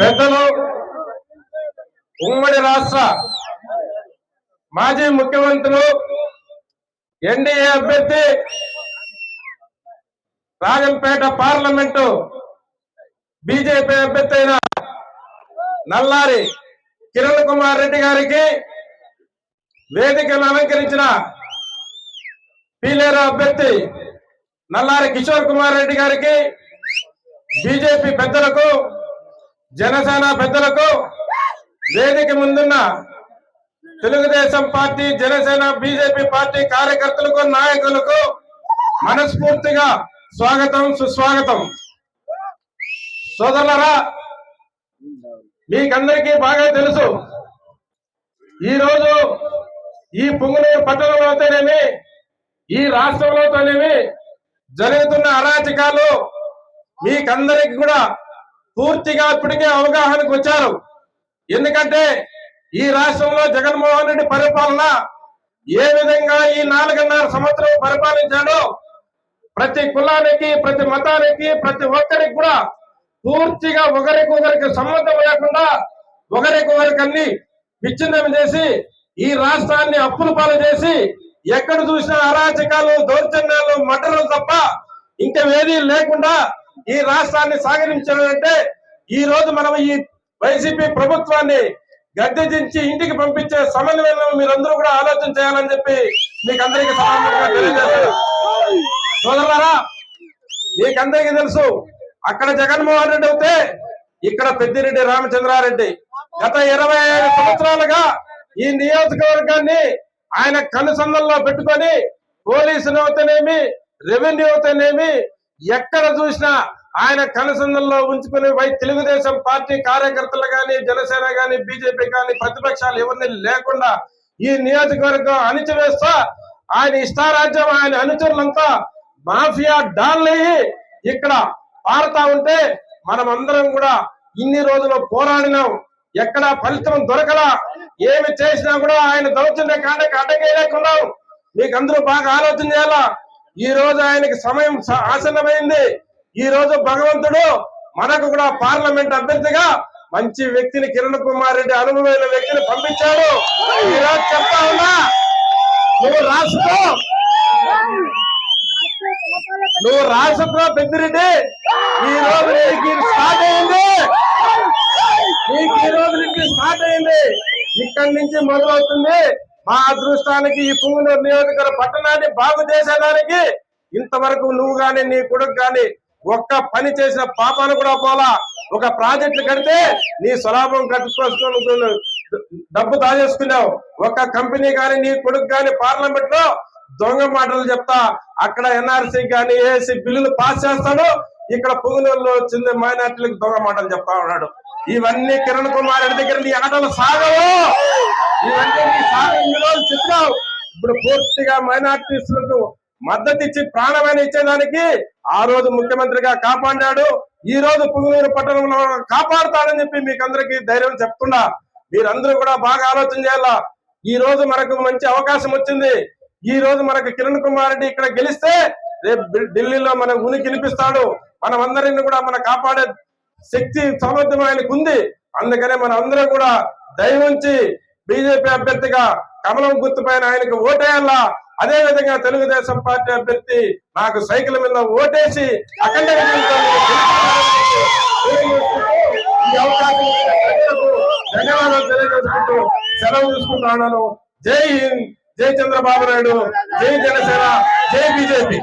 పెద్దలు ఉమ్మడి రాష్ట్ర మాజీ ముఖ్యమంత్రులు ఎన్డీఏ అభ్యర్థి రాజంపేట పార్లమెంటు బీజేపీ అభ్యర్థి అయిన నల్లారి కిరణ్ కుమార్ రెడ్డి గారికి వేదికను అలంకరించిన పీలేరు అభ్యర్థి నల్లారి కిషోర్ కుమార్ రెడ్డి గారికి బీజేపీ పెద్దలకు జనసేన పెద్దలకు వేదిక ముందున్న Telugu Desam party Janasena BJP party కార్యకర్తలకు నాయకులకు మనస్ఫూర్తిగా స్వాగతం సుస్వాగతం. సోదరులరా మీకందరికీ బాగా తెలుసు. ఈ రోజు ఈ పుంగనూరు పట్టణంలోతేనేమి ఈ రాష్ట్రంలోతోనేమి జరుగుతున్న అరాచకాలు మీకందరికి కూడా పూర్తిగా ఇప్పటికే అవగాహనకు వచ్చారు. ఎందుకంటే ఈ రాష్ట్రంలో జగన్మోహన్ రెడ్డి పరిపాలన ఏ విధంగా ఈ నాలుగున్నర సంవత్సరం పరిపాలించాడో ప్రతి కులానికి ప్రతి మతానికి ప్రతి ఒక్కరికి కూడా పూర్తిగా ఒకరికి ఒకరికి సంబంధం లేకుండా ఒకరికి ఒకరికి అన్ని విచ్ఛిన్నం చేసి ఈ రాష్ట్రాన్ని అప్పులు పాలు చేసి ఎక్కడ చూసినా అరాచకాలు దౌర్జన్యాలు మటలు తప్ప ఇంకా ఏదీ లేకుండా ఈ రాష్ట్రాన్ని సాగరించాలంటే ఈ రోజు మనం ఈ వైసీపీ ప్రభుత్వాన్ని గద్దె దించి ఇంటికి పంపించే సమన్వయం మీరందరూ కూడా ఆలోచన చేయాలని చెప్పి మీకు అందరికీ సమానంగా సోదరులారా మీకందరికీ తెలుసు అక్కడ జగన్మోహన్ రెడ్డి అయితే ఇక్కడ పెద్దిరెడ్డి రామచంద్రారెడ్డి. గత ఇరవై ఐదు సంవత్సరాలుగా ఈ నియోజకవర్గాన్ని ఆయన కనుసందల్లో పెట్టుకొని పోలీసులు అవుతేనేమి రెవెన్యూ అవుతేనేమి ఎక్కడ చూసినా ఆయన కనుసంధంలో ఉంచుకుని వై తెలుగుదేశం పార్టీ కార్యకర్తలు కానీ జనసేన కానీ బీజేపీ కానీ ప్రతిపక్షాలు ఎవరిని లేకుండా ఈ నియోజకవర్గం అణిచివేస్తా ఆయన ఇష్టారాజ్యం ఆయన అనుచరులంతా మాఫియా డాల్లయ్యి ఇక్కడ పారుతా ఉంటే మనం అందరం కూడా ఇన్ని రోజులు పోరాడినాం. ఎక్కడ ఫలితం దొరకలా. ఏమి చేసినా కూడా ఆయన దౌర్జన్య కాండకి అడ్డగేయలేకున్నాం. మీకు అందరూ బాగా ఆలోచన చేయాలా? ఈ రోజు ఆయనకి సమయం ఆసన్నమైంది. ఈ రోజు భగవంతుడు మనకు కూడా పార్లమెంట్ అభ్యర్థిగా మంచి వ్యక్తిని కిరణ్ కుమార్ రెడ్డి అనుభవమైన వ్యక్తిని పంపించాడు. ఈ రోజు చెప్తా ఉన్నా నువ్వు రాసుకో. నువ్వు రాసుకో పెద్దిరెడ్డి. ఈ రోజు నీకు స్టార్ట్ అయింది. నీకు ఈ రోజు నుంచి స్టార్ట్ అయింది. ఇక్కడి నుంచి మొదలవుతుంది. మా అదృష్టానికి ఈ పువ్వులూరు నియోజకవర్గ పట్టణాన్ని బాగు చేసేదానికి ఇంతవరకు నువ్వు గాని నీ కొడుకు గాని ఒక్క పని చేసిన పాపాను కూడా పోలా. ఒక ప్రాజెక్టు కడితే నీ స్వలాభం కట్టుకోసుకొని డబ్బు దాచేసుకున్నావు. ఒక్క కంపెనీ గాని నీ కొడుకు గాని పార్లమెంట్లో దొంగ మాటలు చెప్తా. అక్కడ ఎన్ఆర్సీ గాని ఏసీ బిల్లులు పాస్ చేస్తాడు. ఇక్కడ పుంగనూరులో వచ్చింది మైనార్టీలకు దొంగ మాటలు చెప్తా ఉన్నాడు. ఇవన్నీ కిరణ్ కుమార్ రెడ్డి దగ్గర నీ ఆటలు సాగవు. ఇవన్నీ నీ సాగం విలువలు రోజులు ఇప్పుడు పూర్తిగా మైనార్టీస్లకు మద్దతు ఇచ్చి ప్రాణమైన ఇచ్చేదానికి ఆ రోజు ముఖ్యమంత్రిగా కాపాడాడు. ఈ రోజు పుంగనూరు పట్టణంలో కాపాడుతాడని చెప్పి మీకు అందరికి ధైర్యం చెప్తున్నా. మీరందరూ కూడా బాగా ఆలోచన చేయాలా? ఈ రోజు మనకు మంచి అవకాశం వచ్చింది. ఈ రోజు మనకు కిరణ్ కుమార్ రెడ్డి ఇక్కడ గెలిస్తే రేపు ఢిల్లీలో మన ఉనికి వినిపిస్తాడు. మనం అందరిని కూడా మన కాపాడే శక్తి సామర్థ్యం ఆయనకు ఉంది. అందుకనే మన అందరం కూడా దయవుంచి బీజేపీ అభ్యర్థిగా కమలం గుర్తు పైన ఆయనకు ఓటేయాలా? అదే విధంగా తెలుగుదేశం పార్టీ అభ్యర్థి నాకు సైకిల్ మీద ఓటేసి అఖండ ధన్యవాదాలు తెలియజేసుకుంటూ సెలవు తీసుకుంటున్నాను. జై హింద్. జై చంద్రబాబు నాయుడు. జై జనసేన. జై బీజేపీ.